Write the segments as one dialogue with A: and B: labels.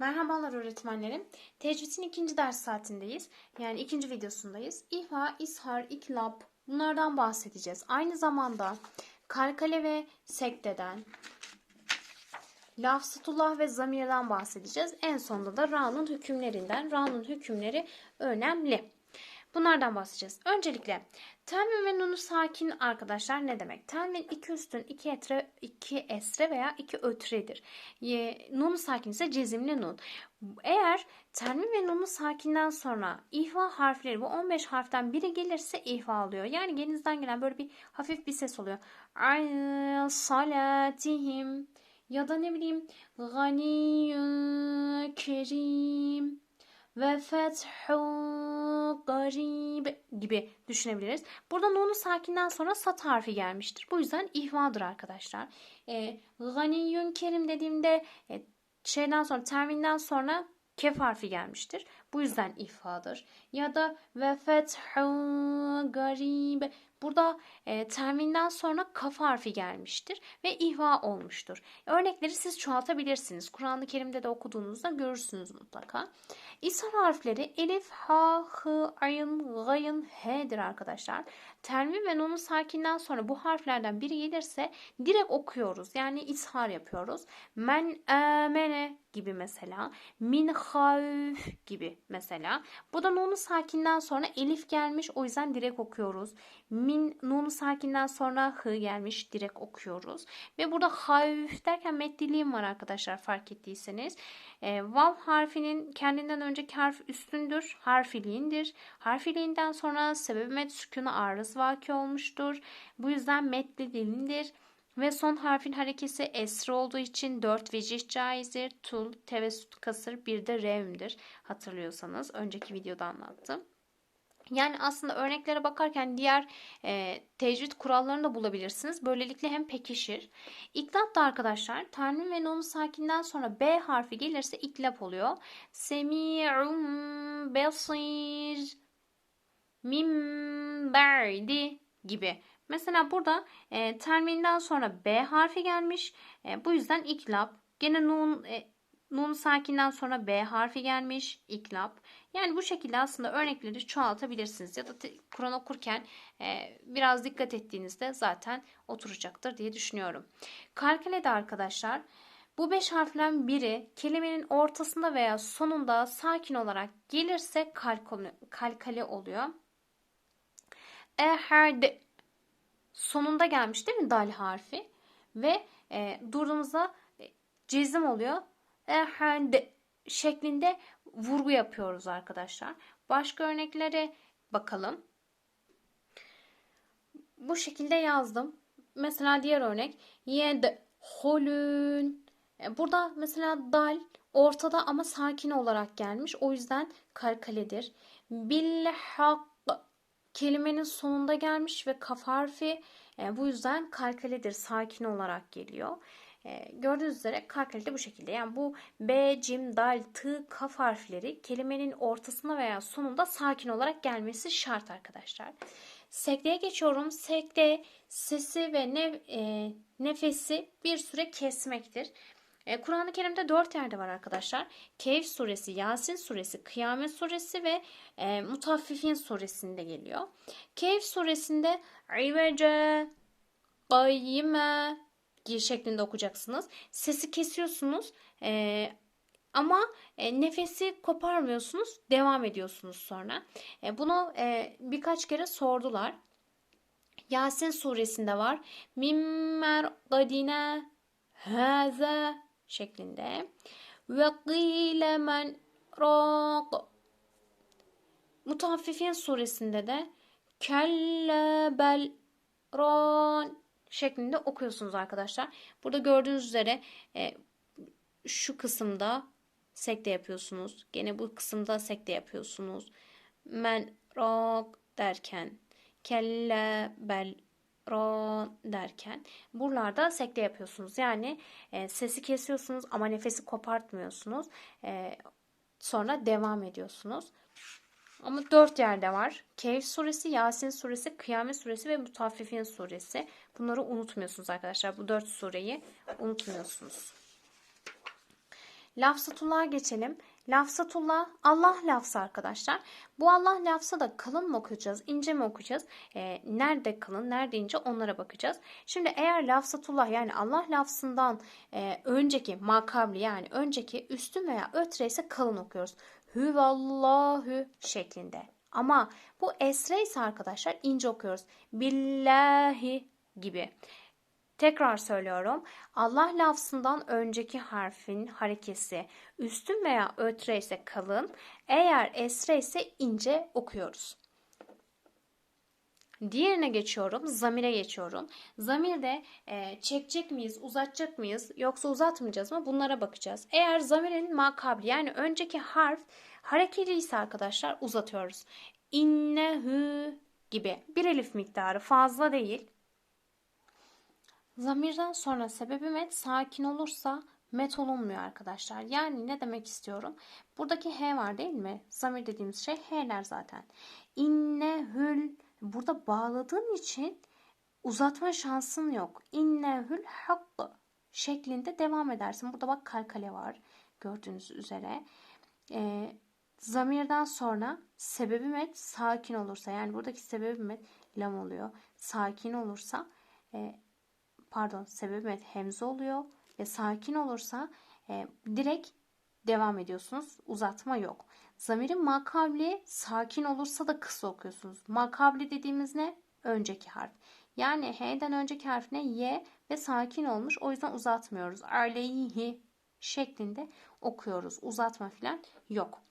A: Merhabalar öğretmenlerim. Tecvidin ikinci ders saatindeyiz. Yani ikinci videosundayız. İhva, ishar, iklap bunlardan bahsedeceğiz. Aynı zamanda kalkale ve sekteden, lafzatullah ve zamirden bahsedeceğiz. En sonunda da ra'nın hükümlerinden. Ra'nın hükümleri önemli. Bunlardan bahsedeceğiz. Öncelikle tenvin ve nunu sakin arkadaşlar ne demek? Tenvin iki üstün, iki etre, iki esre veya iki ötredir. Ye, nunu sakin ise cezimli nun. Eğer tenvin ve nunu sakinden sonra ihva harfleri bu 15 harften biri gelirse ihva alıyor. Yani genizden gelen böyle bir hafif bir ses oluyor. Salatihim ya da ne bileyim ganiyyun kerim ve fethu garib gibi düşünebiliriz. Burada nunu sakinden sonra sat harfi gelmiştir. Bu yüzden ihvadır arkadaşlar. E, ganiyyun kerim dediğimde e, şeyden sonra terminden sonra kef harfi gelmiştir. Bu yüzden ihfadır. Ya da ve fethu garib Burada e, terminden sonra kaf harfi gelmiştir ve ihva olmuştur. Örnekleri siz çoğaltabilirsiniz. Kur'an-ı Kerim'de de okuduğunuzda görürsünüz mutlaka. İshar harfleri elif, ha, hı, ayın, gayın, h'dir arkadaşlar. Termin ve nunun sakinden sonra bu harflerden biri gelirse direkt okuyoruz. Yani ishar yapıyoruz. Men, amene gibi mesela. Min, havf gibi mesela. Bu da nunu sakinden sonra elif gelmiş. O yüzden direkt okuyoruz. Min, nunu sakinden sonra hı gelmiş. Direkt okuyoruz. Ve burada havf derken meddiliğim var arkadaşlar fark ettiyseniz. E, vav harfinin kendinden önceki harf üstündür. Harfiliğindir. Harfiliğinden sonra sebebi met sükunu arız vaki olmuştur. Bu yüzden metli dilindir. Ve son harfin harekesi esri olduğu için 4 vecih caizdir. Tul, tevessut, kasır bir de revmdir. Hatırlıyorsanız önceki videoda anlattım. Yani aslında örneklere bakarken diğer e, tecvid kurallarını da bulabilirsiniz. Böylelikle hem pekişir. İklap da arkadaşlar tanvin ve nonu sakinden sonra B harfi gelirse iklap oluyor. Semi'un besir mim ba'di gibi. Mesela burada e, terminden sonra B harfi gelmiş. E, bu yüzden iklap. Gene nun e, nun sakinden sonra B harfi gelmiş. iklap. Yani bu şekilde aslında örnekleri çoğaltabilirsiniz. Ya da Kur'an okurken e, biraz dikkat ettiğinizde zaten oturacaktır diye düşünüyorum. Kalkale de arkadaşlar bu beş harften biri kelimenin ortasında veya sonunda sakin olarak gelirse kalkale oluyor. Ehad sonunda gelmiş değil mi dal harfi? Ve e, durduğumuzda e, cezim oluyor. Ehad şeklinde vurgu yapıyoruz arkadaşlar. Başka örneklere bakalım. Bu şekilde yazdım. Mesela diğer örnek yed holün. E, burada mesela dal ortada ama sakin olarak gelmiş. O yüzden kalkaledir. Bil hak kelimenin sonunda gelmiş ve kaf harfi e, bu yüzden kalkaledir. Sakin olarak geliyor. E, gördüğünüz üzere kalkali de bu şekilde. Yani bu B, cim, dal, t, kaf harfleri kelimenin ortasında veya sonunda sakin olarak gelmesi şart arkadaşlar. Sekdeye geçiyorum. Sekde sesi ve ne, e, nefesi bir süre kesmektir. E, Kur'an-ı Kerim'de dört yerde var arkadaşlar. Keyf suresi, Yasin suresi, Kıyamet suresi ve e, Mutaffifin suresinde geliyor. Keyf suresinde İvece, Qayyime şeklinde okuyacaksınız. Sesi kesiyorsunuz. E, ama e, nefesi koparmıyorsunuz. Devam ediyorsunuz sonra. E, bunu e, birkaç kere sordular. Yasin suresinde var. Mimmer gadine haza şeklinde. Ve gîle men râq. Mutaffifin suresinde de kelle bel ran şeklinde okuyorsunuz arkadaşlar. Burada gördüğünüz üzere e, şu kısımda sekte yapıyorsunuz. Gene bu kısımda sekte yapıyorsunuz. Men rak derken kelle bel derken buralarda sekte yapıyorsunuz. Yani e, sesi kesiyorsunuz ama nefesi kopartmıyorsunuz. E, sonra devam ediyorsunuz. Ama dört yerde var. Kehf suresi, Yasin suresi, Kıyamet suresi ve Mutaffifin suresi. Bunları unutmuyorsunuz arkadaşlar. Bu dört sureyi unutmuyorsunuz. Lafzatullah'a geçelim. Lafzatullah Allah lafzı arkadaşlar. Bu Allah lafzı da kalın mı okuyacağız, ince mi okuyacağız? Ee, nerede kalın, nerede ince onlara bakacağız. Şimdi eğer lafzatullah yani Allah lafzından e, önceki makabli yani önceki üstün veya ötre ise kalın okuyoruz. Hüvallahu şeklinde. Ama bu esre ise arkadaşlar ince okuyoruz. Billahi gibi. Tekrar söylüyorum. Allah lafzından önceki harfin harekesi üstün veya ötre ise kalın, eğer esre ise ince okuyoruz. Diğerine geçiyorum. Zamire geçiyorum. Zamirde e, çekecek miyiz, uzatacak mıyız yoksa uzatmayacağız mı? Bunlara bakacağız. Eğer zamirin makabli yani önceki harf hareketli ise arkadaşlar uzatıyoruz. İnnehü gibi bir elif miktarı fazla değil. Zamirden sonra sebebi met sakin olursa met olunmuyor arkadaşlar. Yani ne demek istiyorum? Buradaki H var değil mi? Zamir dediğimiz şey H'ler zaten. İnnehül burada bağladığın için uzatma şansın yok. İnnehül hakkı şeklinde devam edersin. Burada bak kalkale var gördüğünüz üzere. Ee, zamirden sonra sebebi met sakin olursa yani buradaki sebebi met lam oluyor. Sakin olursa e, pardon sebebi met hemze oluyor ve sakin olursa e, direkt devam ediyorsunuz. Uzatma yok. Zamirin makabli sakin olursa da kısa okuyorsunuz. Makabli dediğimiz ne? Önceki harf. Yani H'den önceki harf ne? Y ve sakin olmuş. O yüzden uzatmıyoruz. Aleyhi şeklinde okuyoruz. Uzatma falan yok.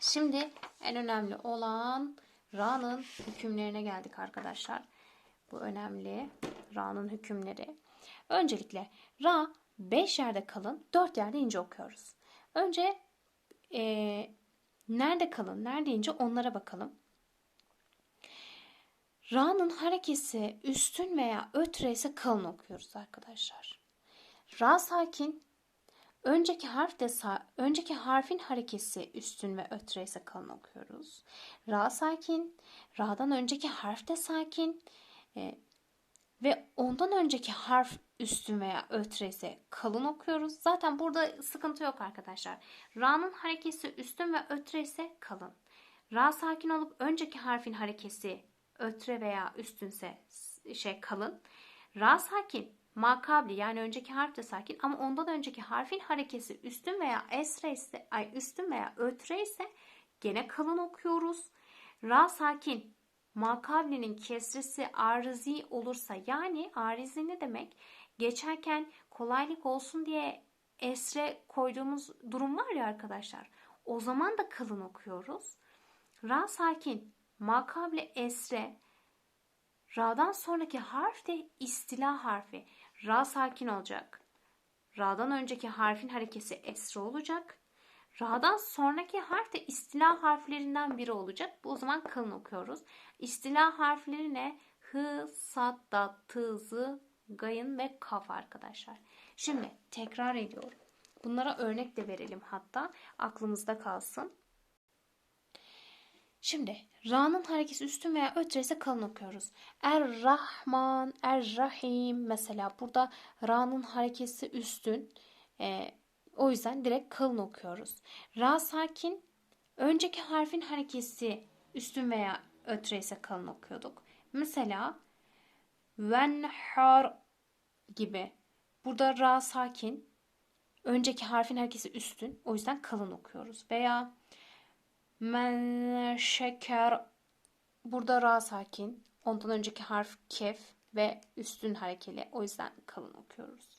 A: Şimdi en önemli olan Ra'nın hükümlerine geldik arkadaşlar. Bu önemli. Ra'nın hükümleri. Öncelikle Ra 5 yerde kalın, 4 yerde ince okuyoruz. Önce e, nerede kalın, nerede ince onlara bakalım. Ra'nın harekesi üstün veya ötre ise kalın okuyoruz arkadaşlar. Ra sakin, önceki harf de sa önceki harfin harekesi üstün ve ötre ise kalın okuyoruz. Ra sakin, Ra'dan önceki harf de sakin, e, ve ondan önceki harf üstün veya ötre ise kalın okuyoruz. Zaten burada sıkıntı yok arkadaşlar. Ra'nın harekesi üstün ve ötre ise kalın. Ra sakin olup önceki harfin harekesi ötre veya üstünse şey kalın. Ra sakin makabli yani önceki harf de sakin ama ondan önceki harfin harekesi üstün veya esre ise ay üstün veya ötre ise gene kalın okuyoruz. Ra sakin makablinin kesresi arizi olursa yani arizi ne demek? Geçerken kolaylık olsun diye esre koyduğumuz durum var ya arkadaşlar. O zaman da kalın okuyoruz. Ra sakin, makable esre, Ra'dan sonraki harf de istila harfi. Ra sakin olacak. Ra'dan önceki harfin harekesi esre olacak. Ra'dan sonraki harf de istila harflerinden biri olacak. Bu o zaman kalın okuyoruz. İstila harfleri ne? Hı, sat, da, tı, zı, gayın ve kaf arkadaşlar. Şimdi tekrar ediyorum. Bunlara örnek de verelim hatta aklımızda kalsın. Şimdi Ra'nın harekesi üstün veya ötre ise kalın okuyoruz. Er-Rahman, Er-Rahim mesela burada Ra'nın harekesi üstün. E, o yüzden direkt kalın okuyoruz. Ra sakin. Önceki harfin harekesi üstün veya ötre ise kalın okuyorduk. Mesela venhar gibi. Burada ra sakin. Önceki harfin harekesi üstün. O yüzden kalın okuyoruz. Veya men şeker. Burada ra sakin. Ondan önceki harf kef ve üstün harekeli. O yüzden kalın okuyoruz.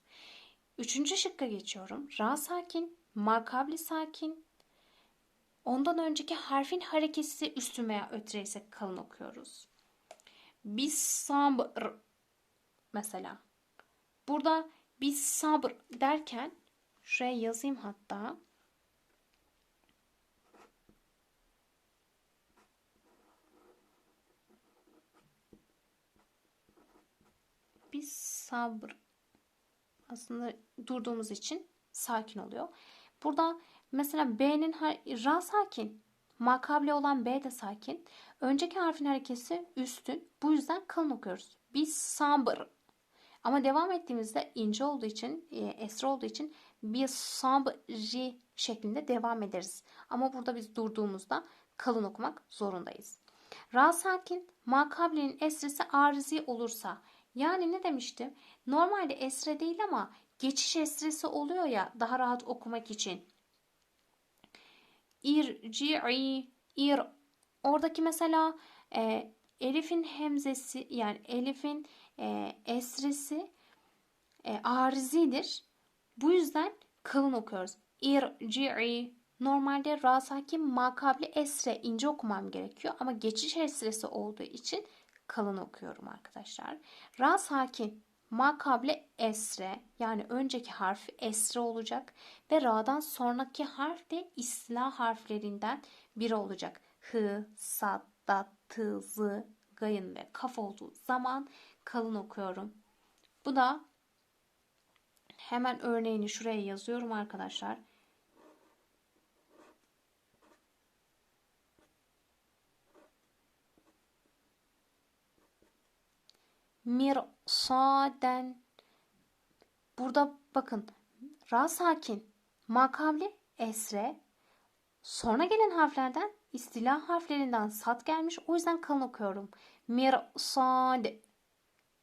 A: Üçüncü şıkka geçiyorum. Ra sakin, makabli sakin. Ondan önceki harfin hareketi üstün veya ötre ise kalın okuyoruz. Bis sabr mesela. Burada bis sabr derken şuraya yazayım hatta. Bis sabr aslında durduğumuz için sakin oluyor. Burada mesela B'nin Ra sakin. Makable olan B de sakin. Önceki harfin harekesi üstün. Bu yüzden kalın okuyoruz. Biz sabır. Ama devam ettiğimizde ince olduğu için, e, esra olduğu için bir sabri şeklinde devam ederiz. Ama burada biz durduğumuzda kalın okumak zorundayız. Ra sakin makablenin esresi arizi olursa yani ne demiştim? Normalde esre değil ama geçiş esresi oluyor ya daha rahat okumak için. İrci'i ir oradaki mesela e, elifin hemzesi yani elifin e, esresi e, arizidir. Bu yüzden kalın okuyoruz. İrci'i normalde ra sakin makabli esre ince okumam gerekiyor ama geçiş esresi olduğu için kalın okuyorum arkadaşlar. Ra sakin makable esre yani önceki harf esre olacak ve ra'dan sonraki harf de islah harflerinden biri olacak. Hı, sad, dat, tı, zı, gayın ve kaf olduğu zaman kalın okuyorum. Bu da hemen örneğini şuraya yazıyorum arkadaşlar. Mirsaden. Burada bakın ra sakin, makabli esre. Sonra gelen harflerden istilah harflerinden sat gelmiş. O yüzden kalın okuyorum. Mirsad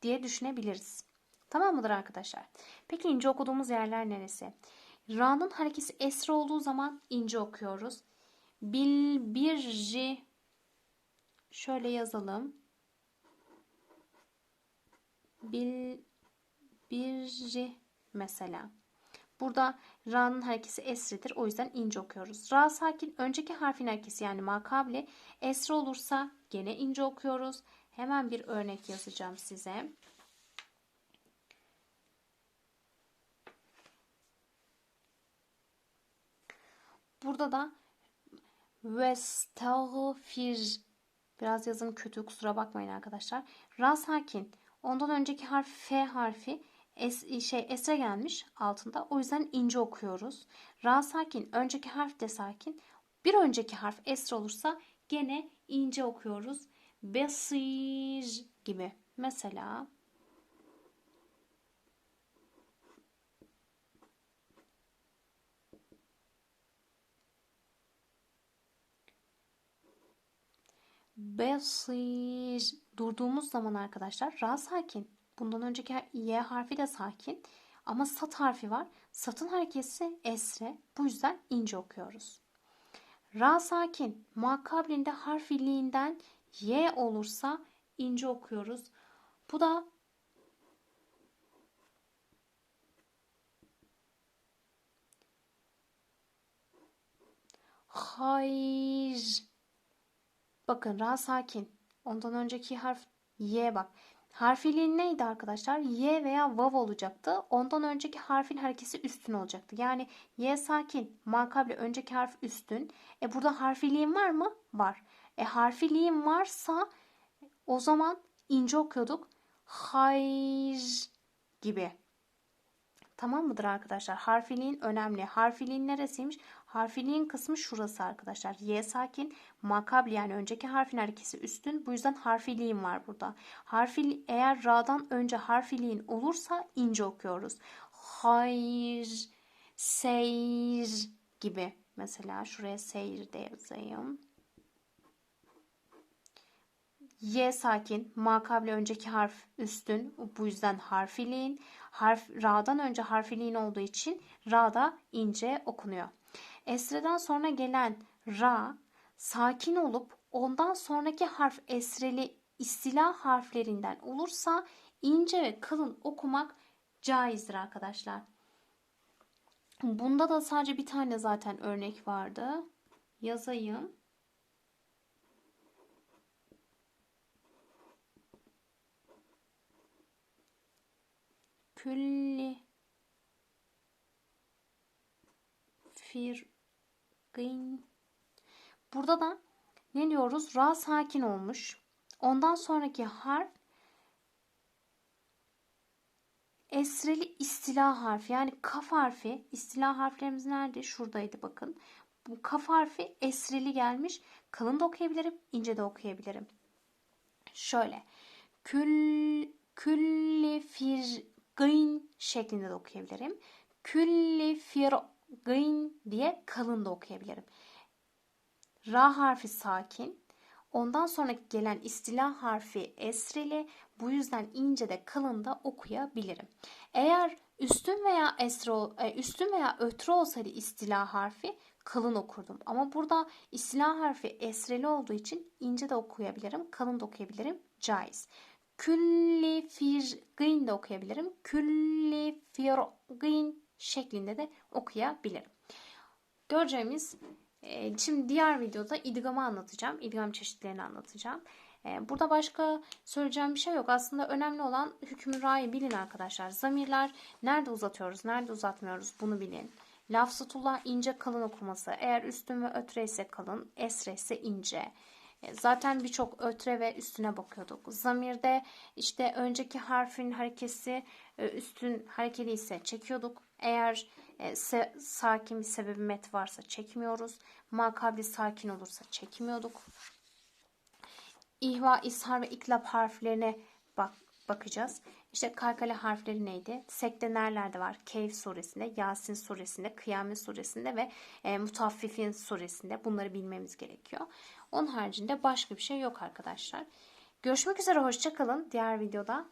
A: diye düşünebiliriz. Tamam mıdır arkadaşlar? Peki ince okuduğumuz yerler neresi? Ra'nın harekesi esre olduğu zaman ince okuyoruz. Bilbirci şöyle yazalım bil birri mesela. Burada ra'nın harekesi esredir. O yüzden ince okuyoruz. Ra sakin önceki harfin harekesi yani makabli esre olursa gene ince okuyoruz. Hemen bir örnek yazacağım size. Burada da vestağfir biraz yazım kötü kusura bakmayın arkadaşlar. Ra sakin Ondan önceki harf F harfi es, şey esre gelmiş altında. O yüzden ince okuyoruz. Ra sakin. Önceki harf de sakin. Bir önceki harf esre olursa gene ince okuyoruz. Besir gibi. Mesela Besir. Durduğumuz zaman arkadaşlar ra sakin. Bundan önceki y harfi de sakin. Ama sat harfi var. Satın hareketi esre. Bu yüzden ince okuyoruz. Ra sakin. Muakkablinde harfiliğinden y olursa ince okuyoruz. Bu da hayır Bakın ra sakin. Ondan önceki harf y bak. Harfiliğin neydi arkadaşlar? Y veya vav olacaktı. Ondan önceki harfin harekesi üstün olacaktı. Yani y sakin. Makable önceki harf üstün. E burada harfiliğin var mı? Var. E harfiliğin varsa o zaman ince okuyorduk. Hayır gibi. Tamam mıdır arkadaşlar? Harfiliğin önemli. Harfiliğin neresiymiş? Harfiliğin kısmı şurası arkadaşlar. Y sakin. Makabli yani önceki harfin harekesi üstün. Bu yüzden harfiliğin var burada. Harfil eğer ra'dan önce harfiliğin olursa ince okuyoruz. Hayır, seyir gibi. Mesela şuraya seyir de yazayım. Y sakin, makable önceki harf üstün. Bu yüzden harfiliğin. Harf, ra'dan önce harfiliğin olduğu için ra'da ince okunuyor. Esreden sonra gelen ra sakin olup ondan sonraki harf esreli istila harflerinden olursa ince ve kalın okumak caizdir arkadaşlar. Bunda da sadece bir tane zaten örnek vardı. Yazayım. Külli fir Gın. Burada da ne diyoruz? Ra sakin olmuş. Ondan sonraki harf esreli istila harfi yani kaf harfi istila harflerimiz nerede? Şuradaydı bakın. Bu kaf harfi esreli gelmiş. Kalın da okuyabilirim, ince de okuyabilirim. Şöyle. Kül külli firgin şeklinde de okuyabilirim. Külli firgin diye kalın da okuyabilirim. Ra harfi sakin. Ondan sonra gelen istila harfi esreli. Bu yüzden ince de kalın da okuyabilirim. Eğer üstün veya esre, ol- e, üstün veya ötre olsaydı istila harfi kalın okurdum. Ama burada istila harfi esreli olduğu için ince de okuyabilirim, kalın da okuyabilirim. Caiz. Külli firgin de okuyabilirim. Külli firgin şeklinde de okuyabilirim. Göreceğimiz e, şimdi diğer videoda idgamı anlatacağım. İdgam çeşitlerini anlatacağım. E, Burada başka söyleyeceğim bir şey yok. Aslında önemli olan hükmü ra'yı bilin arkadaşlar. Zamirler nerede uzatıyoruz, nerede uzatmıyoruz bunu bilin. Lafzatullah ince kalın okuması. Eğer üstün ve ötre ise kalın, esre ise ince. E, Zaten birçok ötre ve üstüne bakıyorduk. Zamirde işte önceki harfin harekesi e, üstün harekeli ise çekiyorduk. Eğer e, se- sakin bir sebebi met varsa çekmiyoruz. Makabli sakin olursa çekmiyorduk. İhva, ishar ve iklap harflerine bak bakacağız. İşte kalkale harfleri neydi? Sekte nerelerde var? Keyf suresinde, Yasin suresinde, Kıyamet suresinde ve e, Mutaffifin suresinde. Bunları bilmemiz gerekiyor. Onun haricinde başka bir şey yok arkadaşlar. Görüşmek üzere, hoşça kalın diğer videoda.